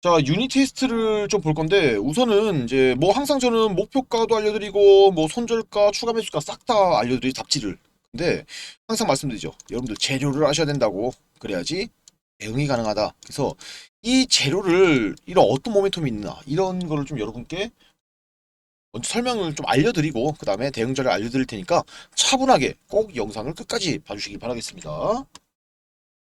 자, 유닛 테스트를 좀 볼 건데, 우선은 이제 뭐 항상 저는 목표가도 알려드리고, 뭐 손절가, 추가 매수가 싹 다 알려드리 잡지를. 근데 항상 말씀드리죠. 여러분들 재료를 아셔야 된다고. 그래야지 대응이 가능하다. 그래서 이 재료를 이런 어떤 모멘텀이 있나, 이런 거를 좀 여러분께 먼저 설명을 좀 알려드리고, 그 다음에 대응자를 알려드릴 테니까 차분하게 꼭 영상을 끝까지 봐주시기 바라겠습니다.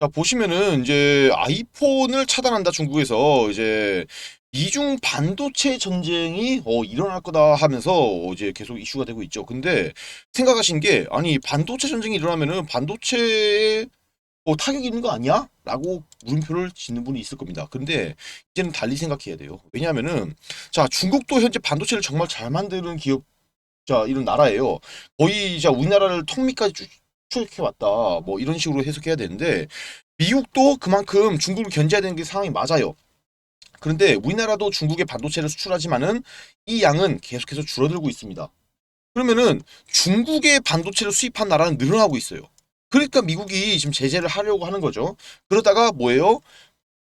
자, 보시면은 이제 아이폰을 차단한다 중국에서 이제 미중 반도체 전쟁이 어, 일어날 거다 하면서 어, 이제 계속 이슈가 되고 있죠. 근데 생각하신 게 아니 반도체 전쟁이 일어나면은 반도체에 어, 타격이 있는 거 아니야? 라고 물음표를 짓는 분이 있을 겁니다. 근데 이제는 달리 생각해야 돼요. 왜냐하면은 자 중국도 현재 반도체를 정말 잘 만드는 기업 자 이런 나라예요. 거의 자 우리나라를 턱 밑까지 쭉 추격해 왔다. 뭐 이런 식으로 해석해야 되는데 미국도 그만큼 중국을 견제해야 되는 게 상황이 맞아요. 그런데 우리나라도 중국에 반도체를 수출하지만은 이 양은 계속해서 줄어들고 있습니다. 그러면은 중국의 반도체를 수입한 나라는 늘어나고 있어요. 그러니까 미국이 지금 제재를 하려고 하는 거죠. 그러다가 뭐예요?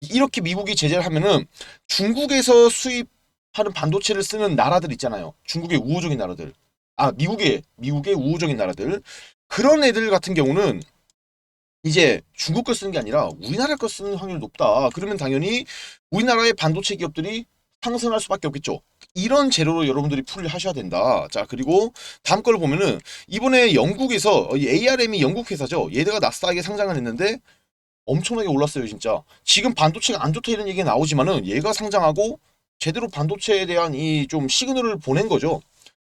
이렇게 미국이 제재를 하면은 중국에서 수입하는 반도체를 쓰는 나라들 있잖아요. 중국의 우호적인 나라들. 아, 미국의 미국의 우호적인 나라들. 그런 애들 같은 경우는 이제 중국 걸 쓰는 게 아니라 우리나라 걸 쓰는 확률이 높다. 그러면 당연히 우리나라의 반도체 기업들이 상승할 수밖에 없겠죠. 이런 재료로 여러분들이 풀을 하셔야 된다. 자, 그리고 다음 걸 보면은 이번에 영국에서 이 ARM이 영국 회사죠. 얘네가 나스닥에 상장을 했는데 엄청나게 올랐어요, 진짜. 지금 반도체가 안 좋다 이런 얘기가 나오지만은 얘가 상장하고 제대로 반도체에 대한 이 좀 시그널을 보낸 거죠.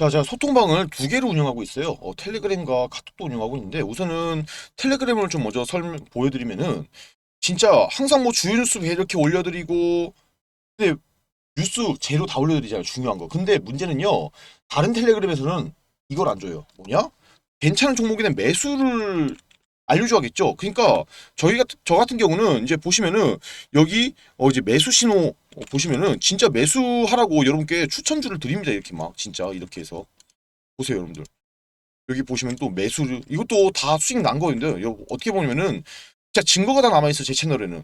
자, 제가 소통방을 두 개를 운영하고 있어요. 어, 텔레그램과 카톡도 운영하고 있는데 우선은 텔레그램을 좀 먼저 설명 보여드리면은 진짜 항상 뭐 주요 뉴스 이렇게 올려드리고 근데 뉴스 재료 다 올려드리잖아요. 중요한 거. 근데 문제는요. 다른 텔레그램에서는 이걸 안 줘요. 뭐냐? 괜찮은 종목에는 매수를 알려줘야겠죠. 그러니까 저희 같은 저 같은 경우는 이제 보시면은 여기 어 이제 매수 신호 어, 보시면은 진짜 매수하라고 여러분께 추천주를 드립니다. 이렇게 막 진짜 이렇게 해서 보세요, 여러분들. 여기 보시면 또 매수를 이것도 다 수익 난 거인데 요 어떻게 보면은 진짜 증거가 다 남아 있어 제 채널에는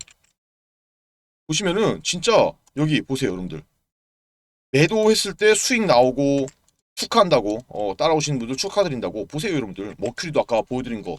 보시면은 진짜 여기 보세요, 여러분들. 매도했을 때 수익 나오고 축하한다고 어, 따라오시는 분들 축하드린다고 보세요 여러분들 머큐리도 아까 보여드린 거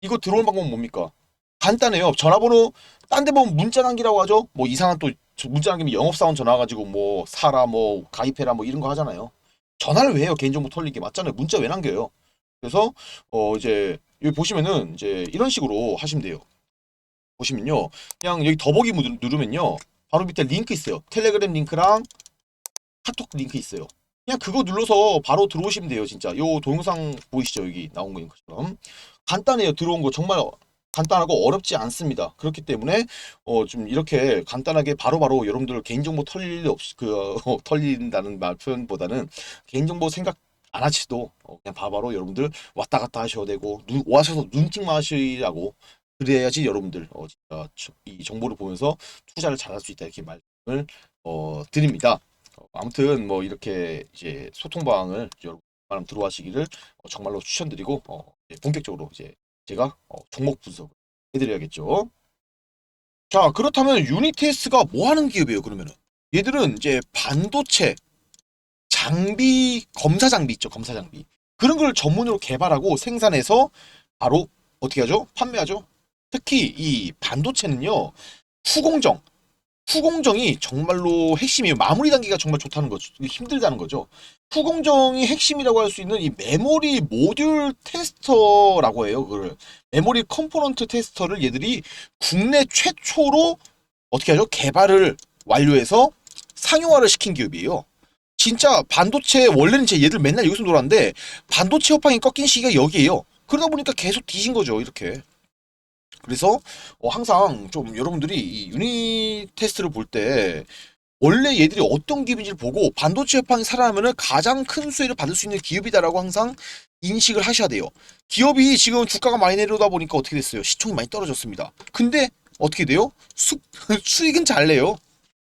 이거 들어오는 방법은 뭡니까? 간단해요. 전화번호 딴 데 보면 문자 남기라고 하죠? 뭐 이상한 또저 문자 남기면 영업사원 전화 가지고 뭐 사라 뭐 가입해라 뭐 이런 거 하잖아요. 전화를 왜 해요? 개인정보 털리게. 맞잖아요. 문자 왜 남겨요? 그래서 어 이제 여기 보시면은 이제 이런 식으로 하시면 돼요. 보시면요. 그냥 여기 더보기 누르- 누르면요. 바로 밑에 링크 있어요. 텔레그램 링크랑 카톡 링크 있어요 그냥 그거 눌러서 바로 들어오시면 돼요 진짜. 요 동영상 보이시죠? 여기 나온 거 링크처럼. 간단해요. 들어온 거 정말 간단하고 어렵지 않습니다. 그렇기 때문에 어 좀 이렇게 간단하게 바로 바로 여러분들 개인정보 털릴 일 없이 그 어, 털린다는 말 표현보다는 개인정보 생각 안 하시도 어, 그냥 바로바로 여러분들 왔다 갔다 하셔도 되고 눈, 와셔서 눈팅만 하시라고 그래야지 여러분들 어, 진짜 저- 이 정보를 보면서 투자를 잘할 수 있다 이렇게 말씀을 어, 드립니다. 어, 아무튼 뭐 이렇게 이제 소통 방을 여러분 많이 들어와시기를 어, 정말로 추천드리고 어, 본격적으로 이제 제가 어, 종목 분석을 해드려야겠죠. 자 그렇다면 유니테스가 뭐 하는 기업이에요 그러면은? 얘들은 이제 반도체 장비 검사 장비 있죠 검사 장비. 그런 걸 전문으로 개발하고 생산해서 바로 어떻게 하죠? 판매하죠? 특히 이 반도체는요 후공정 후공정이 정말로 핵심이에요 마무리 단계가 정말 좋다는 거죠. 힘들다는 거죠. 후공정이 핵심이라고 할 수 있는 이 메모리 모듈 테스터라고 해요 그걸 메모리 컴포넌트 테스터를 얘들이 국내 최초로 어떻게 하죠? 개발을 완료해서 상용화를 시킨 기업이에요. 진짜 반도체 원래는 제 얘들 맨날 여기서 놀았는데 반도체 업황이 꺾인 시기가 여기에요. 그러다 보니까 계속 뒤진 거죠 이렇게. 그래서 어, 항상 좀 여러분들이 이 유닛 테스트를 볼 때 원래 얘들이 어떤 기업인지를 보고 반도체 업황이 살아나면 가장 큰 수혜를 받을 수 있는 기업이다라고 항상 인식을 하셔야 돼요. 기업이 지금 주가가 많이 내려오다 보니까 어떻게 됐어요? 시총이 많이 떨어졌습니다. 근데 어떻게 돼요? 수, 수익은 잘 내요.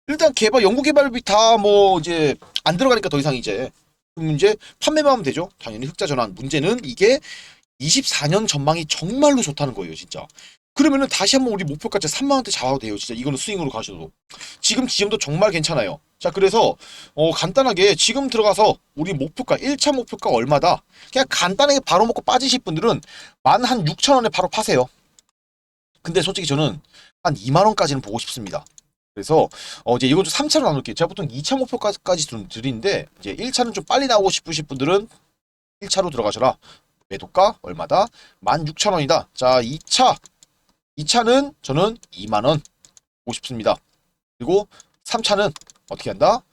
일단 개발 연구 개발비 다 뭐 이제 안 들어가니까 더 이상 이제 그럼 이제 판매만 하면 되죠. 당연히 흑자 전환. 문제는 이게 24년 전망이 정말로 좋다는 거예요, 진짜. 그러면은 다시 한번 우리 목표가치 3만 원대 잡아도 돼요. 진짜 이거는 스윙으로 가셔도. 지금 지금도 정말 괜찮아요. 자, 그래서 어 간단하게 지금 들어가서 우리 목표가 1차 목표가 얼마다? 그냥 간단하게 바로 먹고 빠지실 분들은 만 한 6천 원에 바로 파세요. 근데 솔직히 저는 한 2만 원까지는 보고 싶습니다. 그래서 어 이제 이건 좀 3차로 나눌게요. 제가 보통 2차 목표까지 좀 드리는데 이제 1차는 좀 빨리 나오고 싶으신 분들은 1차로 들어가셔라. 매도가 얼마다? 16,000원이다. 자, 2차. 2차는 저는 2만 원 보고 싶습니다. 그리고 3차는 어떻게 한다?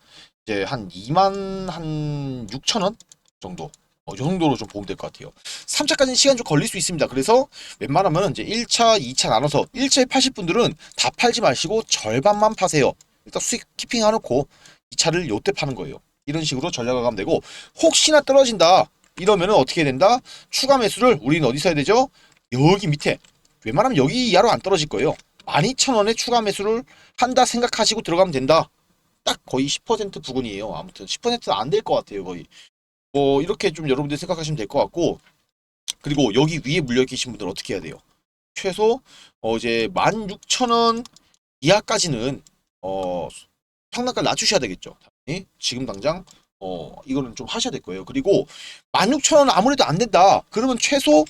이제 한 2만 한 6천 원 정도. 어, 이 정도로 좀 보면 될 것 같아요. 3차까지는 시간 좀 걸릴 수 있습니다. 그래서 웬만하면 이제 1차, 2차 나눠서 1차에 파실 분들은 다 팔지 마시고 절반만 파세요. 일단 수익 키핑 해놓고 2차를 요때 파는 거예요. 이런 식으로 전략을 가면 되고 혹시나 떨어진다 이러면은 어떻게 된다? 추가 매수를 우리는 어디서 해야 되죠? 여기 밑에 웬만하면 여기 이하로 안 떨어질 거예요. 12,000원에 추가 매수를 한다 생각하시고 들어가면 된다. 딱 거의 10% 부근이에요. 아무튼 10%는 안 될 것 같아요. 거의. 뭐 이렇게 좀 여러분들 생각하시면 될 것 같고 그리고 여기 위에 물려 계신 분들 어떻게 해야 돼요? 최소 어 이제 16,000원 이하까지는 어 상단가 낮추셔야 되겠죠. 당연히 지금 당장 어 이거는 좀 하셔야 될 거예요. 그리고 16,000원 아무래도 안 된다. 그러면 최소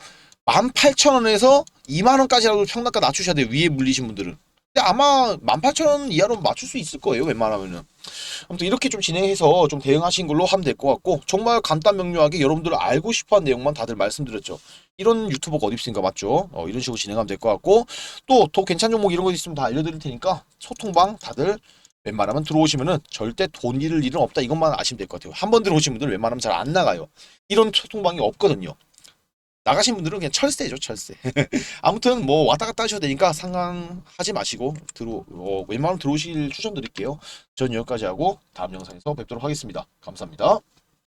18,000원에서 2만 원까지라도 평단가 낮추셔야 돼요. 위에 물리신 분들은. 근데 아마 18,000원 이하로 맞출 수 있을 거예요. 웬만하면은. 아무튼 이렇게 좀 진행해서 좀 대응하신 걸로 하면 될 것 같고 정말 간단 명료하게 여러분들 알고 싶어한 내용만 다들 말씀드렸죠. 이런 유튜버가 어디 있습니까? 맞죠? 어, 이런 식으로 진행하면 될 것 같고 또 더 괜찮은 종목 이런 거 있으면 다 알려드릴 테니까 소통방 다들 웬만하면 들어오시면은 절대 돈 잃을 일은 없다 이것만 아시면 될 것 같아요. 한 번 들어오신 분들 웬만하면 잘 안 나가요. 이런 소통방이 없거든요. 나가신 분들은 그냥 철새죠 철새. 아무튼 뭐 왔다 갔다 하셔도 되니까 상관하지 마시고 들어 어, 웬만하면 들어오실 추천드릴게요. 전 여기까지 하고 다음 영상에서 뵙도록 하겠습니다. 감사합니다.